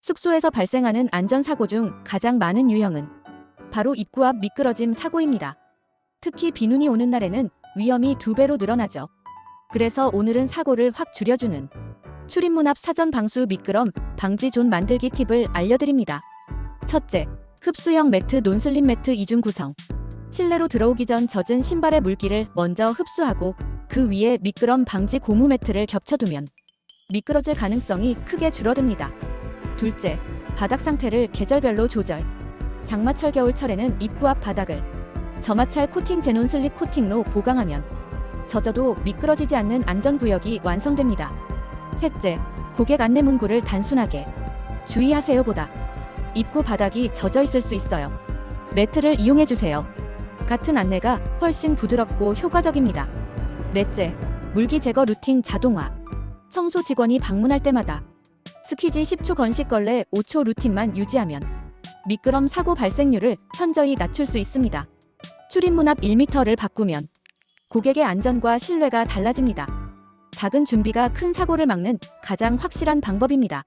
숙소에서 발생하는 안전사고 중 가장 많은 유형은 바로 입구 앞 미끄러짐 사고입니다. 특히 비눈이 오는 날에는 위험이 두 배로 늘어나죠. 그래서 오늘은 사고를 확 줄여주는 출입문 앞 사전 방수 미끄럼 방지 존 만들기 팁을 알려드립니다. 첫째, 흡수형 매트 논슬립 매트 이중 구성. 실내로 들어오기 전 젖은 신발의 물기를 먼저 흡수하고 그 위에 미끄럼 방지 고무 매트를 겹쳐두면 미끄러질 가능성이 크게 줄어듭니다. 둘째, 바닥 상태를 계절별로 조절. 장마철 겨울철에는 입구 앞 바닥을 저마찰 코팅 제논 슬립 코팅로 보강하면 젖어도 미끄러지지 않는 안전구역이 완성됩니다. 셋째, 고객 안내 문구를 단순하게 주의하세요 보다 입구 바닥이 젖어 있을 수 있어요. 매트를 이용해 주세요. 같은 안내가 훨씬 부드럽고 효과적입니다. 넷째, 물기 제거 루틴 자동화. 청소 직원이 방문할 때마다 스퀴지 10초 건식 걸레 5초 루틴만 유지하면 미끄럼 사고 발생률을 현저히 낮출 수 있습니다. 출입문 앞 1m를 바꾸면 고객의 안전과 신뢰가 달라집니다. 작은 준비가 큰 사고를 막는 가장 확실한 방법입니다.